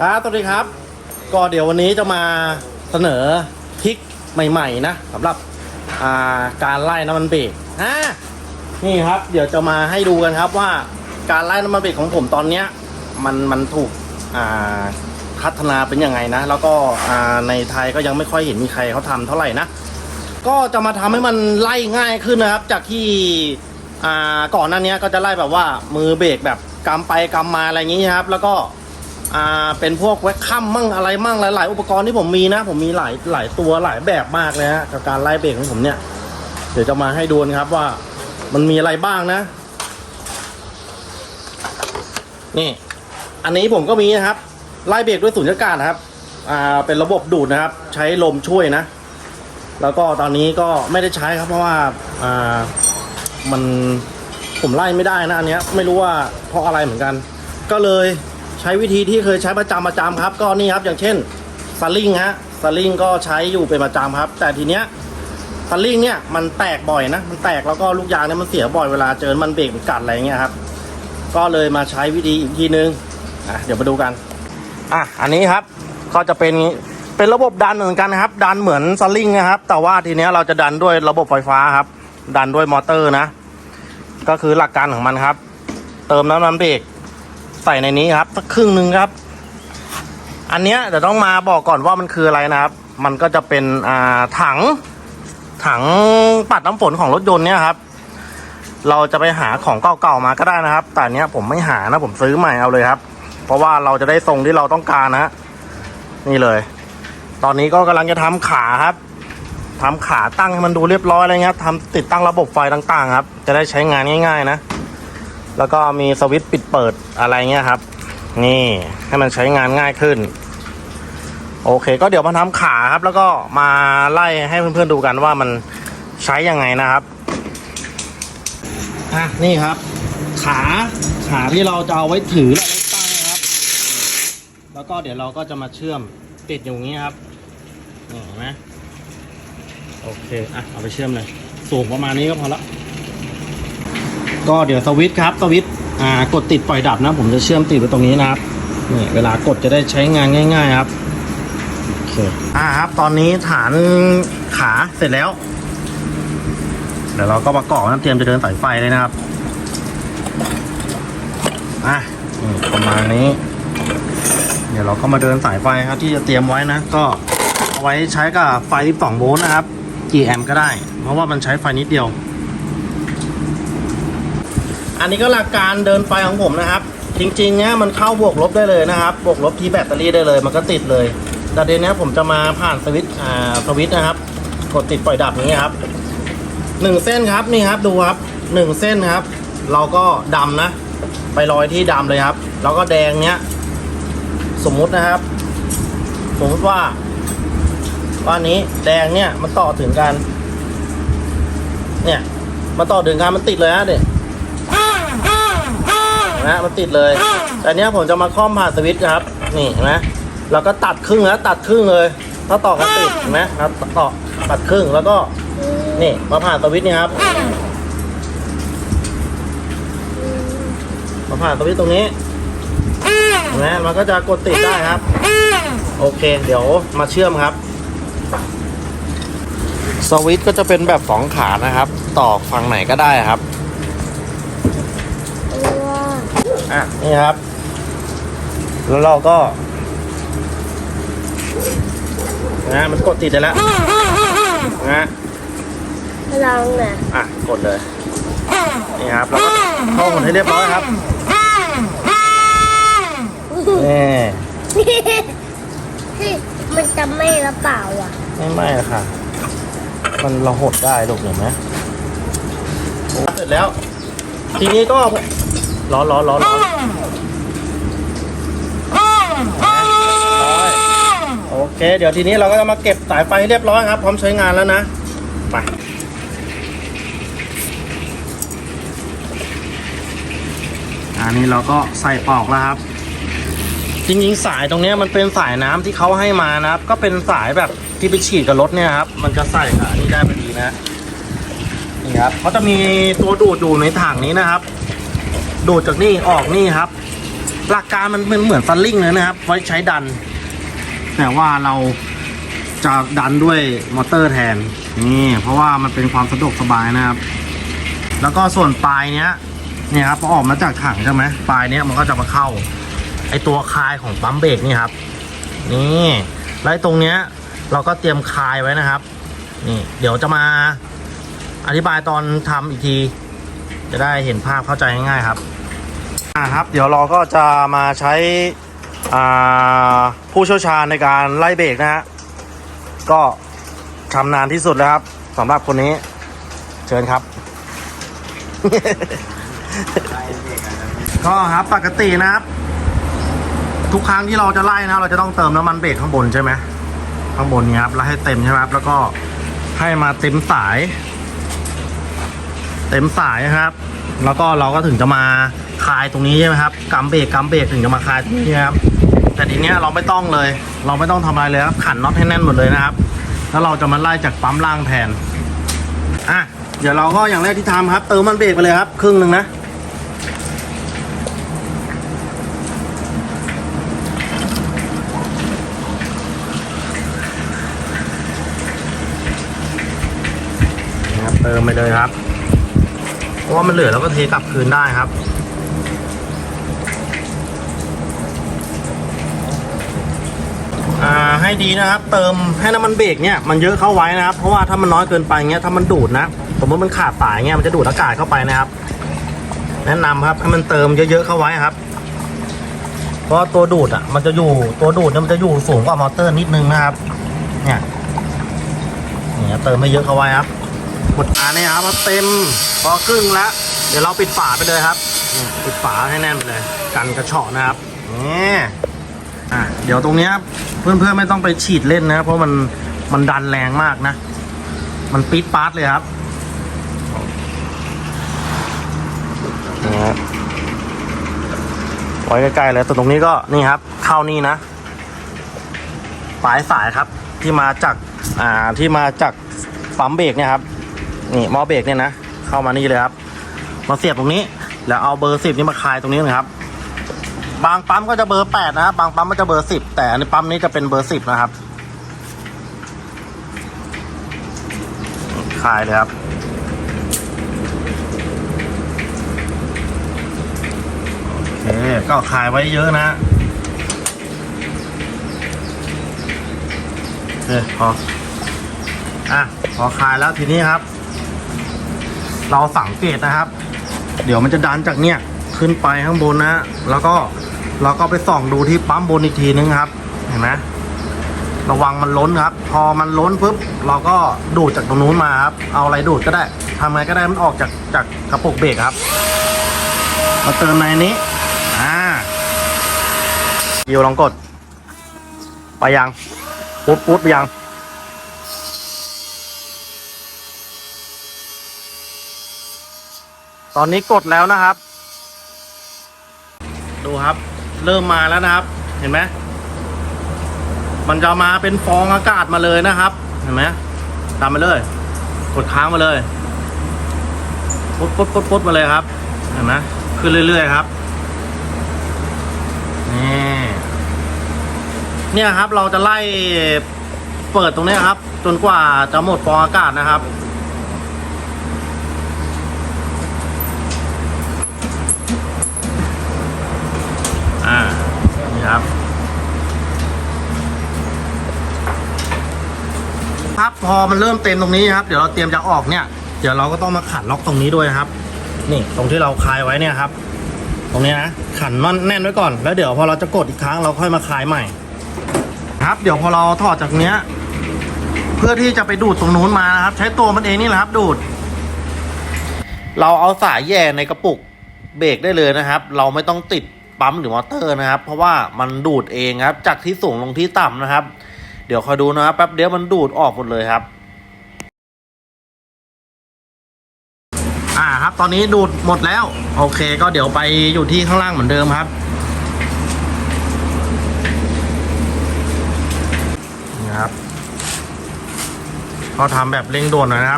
ครับสวัสดีครับ ก็เดี๋ยววันนี้จะมาเสนอทริกใหม่ๆนะสำหรับอ่าการไล่น้ำมันเบรกอ่านี่ครับ เดี๋ยวจะมาให้ดูกันครับว่าการไล่น้ำมันเบรกของผมตอนเนี้ยมันมันถูกอ่าพัฒนาเป็นยังไงนะ แล้วก็อ่าในไทยก็ยังไม่ค่อยเห็นมีใครเขาทำเท่าไหร่นะ ก็จะมาทำให้มันไล่ง่ายขึ้นนะครับ จากที่อ่าก่อนหน้านี้ก็จะไล่แบบว่ามือเบรกแบบกำไปกำมาอะไรอย่างนี้ครับ แล้วก็ อ่าเป็นพวกแว็กคัมมั่งอะไรมั่งหลาย ๆ อุปกรณ์ที่ผมมีนะ ผมมีหลายหลายตัวหลายแบบมากเลยฮะกับการไล่เบรกของผมเนี่ย เดี๋ยวจะมาให้ดูนะครับว่ามันมีอะไรบ้างนะ นี่ อันนี้ผมก็มีนะครับไล่เบรกด้วยสุญญากาศนะครับ อ่าเป็นระบบดูดนะครับ ใช้ลมช่วยนะ แล้วก็ตอนนี้ก็ไม่ได้ใช้ครับเพราะว่าอ่ามันผมไล่ไม่ได้นะอันเนี้ยไม่รู้ว่าเพราะอะไรเหมือนกัน ก็เลย ช้วิธีที่เคยใช้ประจำประจำครับ ก็นี่ครับอย่างเช่นสลิงฮะสลิงก็ใช้อยู่เป็นประจำครับ แต่ทีเนี้ยสลิงเนี่ยมันแตกบ่อยนะ มันแตกแล้วก็ลูกยางเนี่ยมันเสียบ่อยเวลาเจอมันเบรกมันกัดอะไรเงี้ยครับ ก็เลยมาใช้วิธีอีกทีนึงอะเดี๋ยวมาดูกันอะอันนี้ครับก็จะเป็นเป็นระบบดันเหมือนกันนะครับ ดันเหมือนสลิงนะครับ แต่ว่าทีเนี้ยเราจะดันด้วยระบบไฟฟ้าครับ ดันด้วยมอเตอร์นะ ก็คือหลักการของมันครับ เติมน้ำมันเบรก ใส่ในนี้ครับสักครึ่งหนึ่งครับ อันเนี้ยเดี๋ยวต้องมาบอกก่อนว่ามันคืออะไรนะครับ มันก็จะเป็นอ่าถัง ถังปัดน้ำฝนของรถยนต์เนี่ยครับ เราจะไปหาของเก่าๆมาก็ได้นะครับ แต่อันเนี้ยผมไม่หานะผมซื้อใหม่เอาเลยครับ เพราะว่าเราจะได้ทรงที่เราต้องการนะฮะนี่เลย ตอนนี้ก็กำลังจะทำขาครับทำขาตั้งให้มันดูเรียบร้อยอะไรเงี้ยทำติดตั้งระบบไฟต่างๆ ครับ จะได้ใช้งานง่าย ๆ นะ แล้วก็มีสวิตช์ปิดเปิดอะไรเงี้ยครับ นี่ให้มันใช้งานง่ายขึ้น โอเค ก็เดี๋ยวมาทำขาครับ แล้วก็มาไล่ให้เพื่อนๆดูกันว่ามันใช้ยังไงนะครับอะนี่ครับ ขาขาที่เราจะเอาไว้ถือและไว้ตั้งนะครับ แล้วก็เดี๋ยวเราก็จะมาเชื่อมติดอยู่างนี้ครับเห็นไหมโอเคอะเอาไปเชื่อมเลย สูงประมาณนี้ก็พอละ ก็เดี๋ยวสวิตช์ครับสวิตช์อ่ากดติดปล่อยดับนะ ผมจะเชื่อมติดไว้ตรงนี้นะครับนี่เวลากดจะได้ใช้งานง่าย ๆครับโอเคอ่าครับ ตอนนี้ฐานขาเสร็จแล้ว เดี๋ยวเราก็ประกอบนะเตรียมจะเดินสายไฟเลยนะครับอะประมาณนี้ เดี๋ยวเราก็มาเดินสายไฟครับ ที่จะเตรียมไว้นะ ก็เอาไว้ใช้กับไฟ 12 โวลต์นะครับ กี่แอมป์ก็ได้ เพราะว่ามันใช้ไฟนิดเดียว อันนี้ก็หลักการเดินไฟของผมนะครับ จริงๆเนี้ยมันเข้าบวกลบได้เลยนะครับ บวกลบที่แบตเตอรี่ได้เลย มันก็ติดเลย แต่เดี๋ยวนี้ผมจะมาผ่านสวิตช์อ่าสวิตช์นะครับ กดติดปล่อยดับอย่างเงี้ยครับหนึ่งเส้นครับนี่ครับดูครับหนึ่งเส้นครับ เราก็ดำนะ ไปลอยที่ดำเลยครับ แล้วก็แดงเนี้ย สมมุตินะครับ สมมติว่าว่าอันนี้แดงเนี่ยมันต่อถึงกัน เนี่ยมันต่อถึงกันมันติดเลยฮะเด็ นะ มันติดเลย แต่เนี้ยผมจะมาคล่อมผ่านสวิตช์นะครับ นี่เห็นไหมเราก็ตัดครึ่งนะตัดครึ่งเลย ถ้าต่อกันติดเห็นไหมครับต่อตัดครึ่งแล้วก็ นี่มาผ่านสวิตช์นี่ครับ มาผ่านสวิตช์ตรงนี้เห็นไหมมันก็จะกดติดได้ครับ โอเค เดี๋ยวมาเชื่อมครับสวิตช์ก็จะเป็นแบบสองขานะครับ ต่อฝั่งไหนก็ได้ครับ อะนี่ครับ แล้วเราก็นะมันกดติดได้แล้วนะลองน่ะอะกดเลยนี่ครับแล้วก็เข้าหมดให้เรียบร้อยครับนี่มันจะไม่หรือเปล่าอะ ไม่ไหม้หรอกค่ะ มันเราหดได้ลูกเห็นไหมโอ้เสร็จแล้ว ทีนี้ก็ ร้อนร้อนร้อนร้อนโอเค เดี๋ยวทีนี้เราก็จะมาเก็บสายไฟเรียบร้อยครับ พร้อมใช้งานแล้วนะ ไปอันนี้เราก็ใส่ปลอกแล้วครับ จริงๆสายตรงนี้มันเป็นสายน้ำที่เขาให้มานะครับ ก็เป็นสายแบบที่ไปฉีดกับรถเนี่ยครับ มันจะใส่กับอันนี้ได้พอดีนะ นี่ครับเขาจะมีตัวดูดอยู่ในถังนี้นะครับ ดูดจากนี่ออกนี่ครับ หลักการมันเป็นเหมือนฟันลิงเลยนะครับ ไว้ใช้ดัน แต่ว่าเราจะดันด้วยมอเตอร์แทนนี่เพราะว่ามันเป็นความสะดวกสบายนะครับ แล้วก็ส่วนปลายเนี้ยเนี่ยครับพอออกมาจากถังใช่ไหมปลายเนี้ยมันก็จะมาเข้า ไอตัวคายของปั๊มเบรกนี่ครับ นี่แล้วตรงเนี้ยเราก็เตรียมคายไว้นะครับ นี่ เดี๋ยวจะมาอธิบายตอนทำอีกที จะได้เห็นภาพเข้าใจง่ายๆครับ อ่าครับ เดี๋ยวเราก็จะมาใช้ผู้เชี่ยวชาญในการไล่เบรกนะฮะ ก็ชำนาญที่สุดแล้วครับสำหรับคนนี้ เชิญครับ ก็ครับปกตินะครับ ทุกครั้งที่เราจะไล่นะ เราจะต้องเติมน้ำมันเบรกข้างบนใช่ไหมข้างบนนี้ครับแล้วให้เต็มใช่ไหมครับ แล้วก็ให้มาเต็มสาย เต็มสายนะครับ แล้วก็เราก็ถึงจะมา คลายตรงนี้ใช่ไหมครับกัมเบรกกัมเบรกถึงจะมาคลายตรงนี้ครับแต่ทีเนี้ยเราไม่ต้องเลย เราไม่ต้องทำอะไรเลยครับขันน็อตให้แน่นหมดเลยนะครับ แล้วเราจะมาไล่จากปั๊มล่างแทนอะเดี๋ยวเราก็อย่างแรกที่ทำครับ เติมมันเบรกไปเลยครับ ครึ่งหนึ่งนะนะครับเติมไปเลยครับ เพราะว่ามันเหลือเราก็เทกลับคืนได้ครับ อ่าให้ดีนะครับ เติมให้น้ำมันเบรกเนี่ยมันเยอะเข้าไว้นะครับ เพราะว่าถ้ามันน้อยเกินไปเงี้ยถ้ามันดูดนะสมมติมันขาดสายเงี้ยมันจะดูดอากาศเข้าไปนะครับ แนะนำครับให้มันเติมเยอะๆเข้าไว้ครับเพราะตัวดูดอะ มันจะอยู่ตัวดูดเนี่ยมันจะอยู่สูงกว่ามอเตอร์นิดนึงนะครับ เนี่ยเนี่ยเติมให้เยอะเข้าไว้ครับกดอาเนี่ยครับพอเต็มพอครึ่งแล้วเดี๋ยวเราปิดฝาไปเลยครับปิดฝาให้แน่นไปเลย กันกระเฉาะนะครับนี่อะ เดี๋ยวตรงเนี้ยเพื่อนๆไม่ต้องไปฉีดเล่นนะเพราะมันมันดันแรงมากนะ มันปี๊ดปาร์ตเลยครับนี่ครับไว้ใกล้ๆเลยตัวตรงนี้ก็นี่ครับ เข้านี่นะปลายสายครับ ที่มาจากอ่าที่มาจากปั๊มเบรกเนี่ยครับนี่มอเบรกเนี่ยนะเข้ามานี่เลยครับ มาเสียบตรงนี้ แล้วเอาเบอร์สิบนี่มาคลายตรงนี้นะครับ บางปั๊มก็จะเบอร์แปดนะบางปั๊มก็จะเบอร์สิบแต่อันนี้ปั๊มนี้จะเป็นเบอร์สิบนะครับคลายเลยครับ โอเค ก็คลายไว้เยอะนะโอเคพอ อะ พอคลายแล้วทีนี้ครับ เราสังเกตนะครับ เดี๋ยวมันจะดันจากเนี่ย ขึ้นไปข้างบนนะ แล้วก็ เราก็ไปส่องดูที่ปั๊มบนอีกทีนึงครับ เห็นไหมระวังมันล้นครับ พอมันล้นปุ๊บเราก็ดูดจากตรงนู้นมาครับ เอาอะไรดูดก็ได้ทำไงก็ได้มันออกจากจากกระปุกเบรกครับมาเติมในนี้อ่ายิวลองกด ไปยังปุ๊บปุ๊บไปยังตอนนี้กดแล้วนะครับ ดูครับ เริ่มมาแล้วนะครับ เห็นไหมมันจะมาเป็นฟองอากาศมาเลยนะครับ เห็นไหมตามมาเลย กดค้างมาเลยปุ๊บปุ๊บปุ๊บปุ๊บมาเลยครับ เห็นไหมขึ้นเรื่อย ๆ ครับนี่เนี่ยครับเราจะไล่เปิดตรงนี้ครับ จนกว่าจะหมดฟองอากาศนะครับ ครับ ครับพอมันเริ่มเต็มตรงนี้ครับ เดี๋ยวเราเตรียมจะออกเนี่ย เดี๋ยวเราก็ต้องมาขันล็อกตรงนี้ด้วยนะครับ นี่ตรงที่เราคลายไว้เนี่ยครับ ตรงนี้นะขันมันแน่นไว้ก่อน แล้วเดี๋ยวพอเราจะกดอีกครั้งเราค่อยมาคลายใหม่ ครับ เดี๋ยวพอเราถอดจากเนี้ย เพื่อที่จะไปดูดตรงนู้นมานะครับ ใช้ตัวมันเองนี่แหละครับ ดูด เราเอาสายแย่ในกระปุกเบรกได้เลยนะครับ เราไม่ต้องติด ปั๊มหรือมอเตอร์นะครับ เพราะว่ามันดูดเองครับ จากที่สูงลงที่ต่ำนะครับ เดี๋ยวคอยดูนะครับแป๊บเดียวมันดูดออกหมดเลยครับ อ่าครับ ตอนนี้ดูดหมดแล้ว โอเค ก็เดี๋ยวไปอยู่ที่ข้างล่างเหมือนเดิมครับนี่ครับก็ทำแบบเร่งด่วนน่อยนะ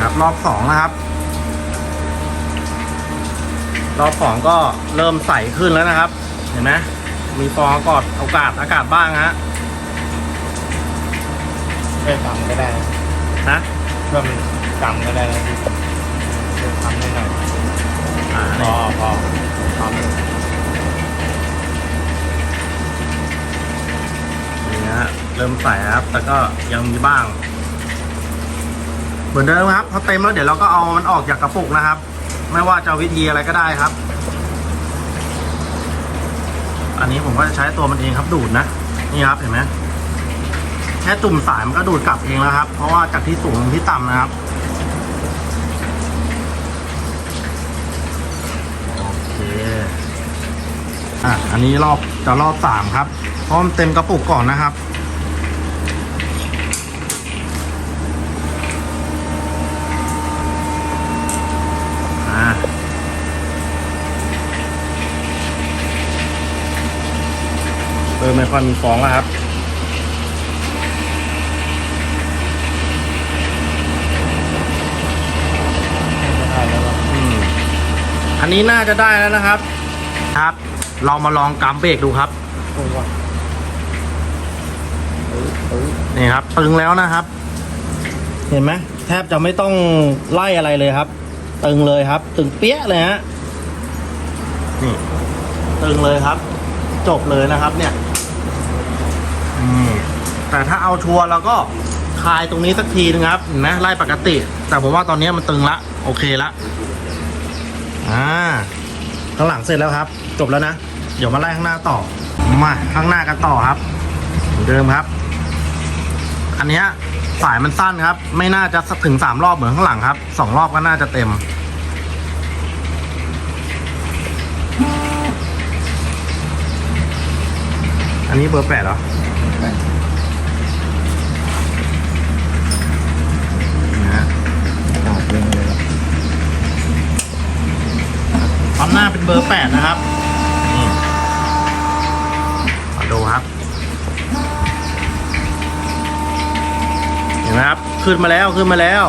ครับรอบสองนะครับ รอบสองก็เริ่มใสขึ้นแล้วนะครับ เห็นไหมมีฟองอากาศอากาศอากาศบ้างฮะแค่ต่ำก็ได้นะเพิ่มต่ำก็ได้นะพี่เพิ่มทำได้หน่อยอ่าพอนี่พอทนี่ฮะเริ่มใสครับ แต่ก็ยังมีบ้าง เหมือนเดิมครับพอเต็มแล้วเดี๋ยวเราก็เอามันออกจากกระปุกนะครับ ไม่ว่าจะวิธีอะไรก็ได้ครับ อันนี้ผมก็จะใช้ตัวมันเองครับดูดนะนี่ครับเห็นไหมแค่จุ่มสายมันก็ดูดกลับเองแล้วครับ เพราะว่าจากที่สูงลงที่ต่ำนะครับโอเคอะ อันนี้รอบจะรอบสามครับพราะมันเต็มกระปุกก่อนนะครับ อ่า เออ ไม่ค่อยมีฟองแล้วครับำได้แล้วก็อืมอันนี้น่าจะได้แล้วนะครับ ครับ เรามาลองกำเบรกดูครับตัวเอ้ยเอ้ยนี่ครับตึงแล้วนะครับ เห็นไหมแทบจะไม่ต้องไล่อะไรเลยครับ ตึงเลยครับ ตึงเปี้ยเลยฮะนี่ตึงเลยครับ จบเลยนะครับเนี่ยอืม แต่ถ้าเอาชัวร์เราก็คลายตรงนี้สักทีนึงครับเห็นไหมไล่ปกติ แต่ผมว่าตอนนี้มันตึงละ โอเคละอ่าข้างหลังเสร็จแล้วครับ จบแล้วนะ เดี๋ยวมาไล่ข้างหน้าต่อมาข้างหน้ากันต่อครับเดิมครับ อันนี้สายมันสั้นครับ ไม่น่าจะถึงสามรอบเหมือนข้างหลังครับสองรอบก็น่าจะเต็มอันนี้เบอร์แปดเหรอ นะฮะ ขาดเรื่องเลย ปั๊มหน้า เบอร์แปดนะครับมาดูครับ เห็นไหมครับ ขึ้นมาแล้วขึ้นมาแล้ว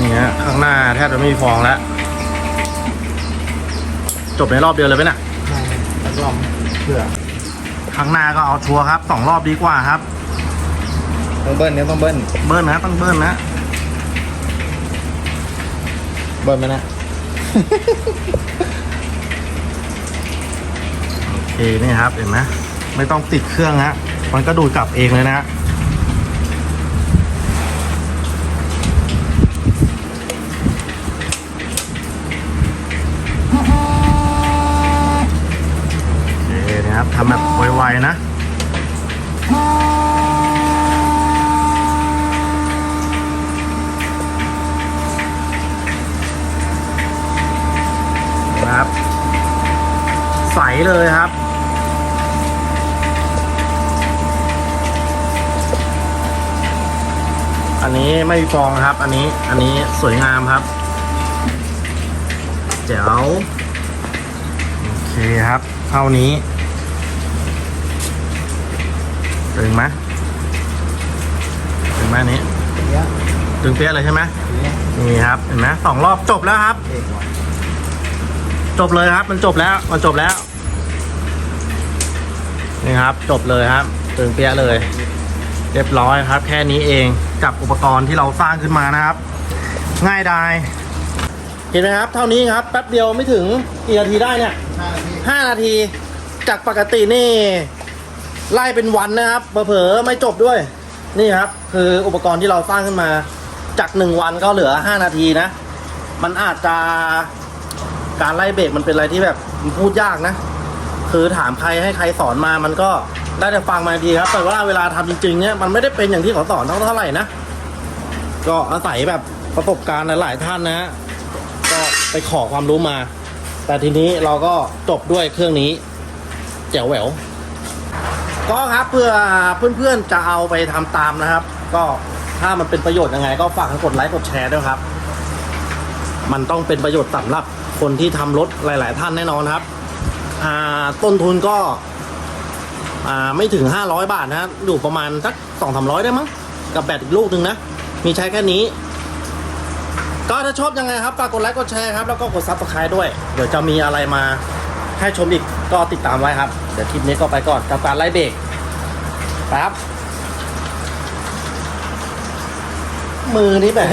นี่ฮะข้างหน้า แทบจะไม่มีฟองแล้ว จบในรอบเดียวเลยไหมน่ะแล้วก็เพื่อข้างหน้าก็เอาชัวร์ครับสองรอบดีกว่าครับ ต้องเบิ้ลเนี่ยต้องเบิ้ลเบิ้ลนะต้องเบิ้ลนะ เบิ้ลไหมนะ โอเคนี่ครับเห็นไหมไม่ต้องติดเครื่องฮะมันก็ดูดกลับเองเลยนะ โอเคนะครับทำแบบไวๆ นะนะ ครับ ใสเลยครับอันนี้ไม่ฟองครับ อันนี้อันนี้สวยงามครับ เจ๋วโอเคครับ เท่านี้ ตึงไหมตึงไหมอันนี้ เนี้ยตึงเปี้ยเลยใช่ไหมเนี้ยนี่ครับเห็นไหมสองรอบจบแล้วครับ เอกว่ะจบเลยครับ มันจบแล้วมันจบแล้วนี่ครับ จบเลยครับตึงเปี้ยเลย เรียบร้อยครับ แค่นี้เองกับอุปกรณ์ที่เราสร้างขึ้นมานะครับ ง่ายดายเห็นไหมครับ เท่านี้ครับแป๊บเดียวไม่ถึงกี่นาทีได้เนี่ยห้านาที ห้านาทีจากปกตินี่ ไล่เป็นวันนะครับเผลอๆไม่จบด้วย นี่ครับ คืออุปกรณ์ที่เราสร้างขึ้นมา จากหนึ่งวันก็เหลือห้านาทีนะ มันอาจจะการไล่เบรกมันเป็นอะไรที่แบบมันพูดยากนะ คือถามใครให้ใครสอนมามันก็ได้แต่ฟังมาดีครับ แต่ว่าเวลาทำจริงๆเนี่ยมันไม่ได้เป็นอย่างที่เขาสอนเท่าเท่าไหร่นะ ก็อาศัยแบบประสบการณ์หลายๆท่านนะฮะก็ไปขอความรู้มา แต่ทีนี้เราก็จบด้วยเครื่องนี้แจ๋วแหวว ก็ครับเพื่อเพื่อนๆจะเอาไปทำตามนะครับ ก็ถ้ามันเป็นประโยชน์ยังไง ก็ฝากกดไลค์กดแชร์ด้วยครับ มันต้องเป็นประโยชน์สำหรับคนที่ทำรถหลาย ๆ ท่านแน่นอนครับต้นทุนก็ไม่ถึง 500 บาทนะอยู่ประมาณสักสองสามร้อยได้มั้งกับแบตอีกลูกหนึ่งนะ มีใช้แค่นี้ ก็ถ้าชอบยังไงครับฝากกดไลค์กดแชร์ครับ แล้วก็กดซับสไครต์ด้วย เดี๋ยวจะมีอะไรมาให้ชมอีก ก็ติดตามไว้ครับ เดี๋ยวคลิปนี้ก็ไปก่อนกับการไล่เบรกไปครับ มือนี้แบบ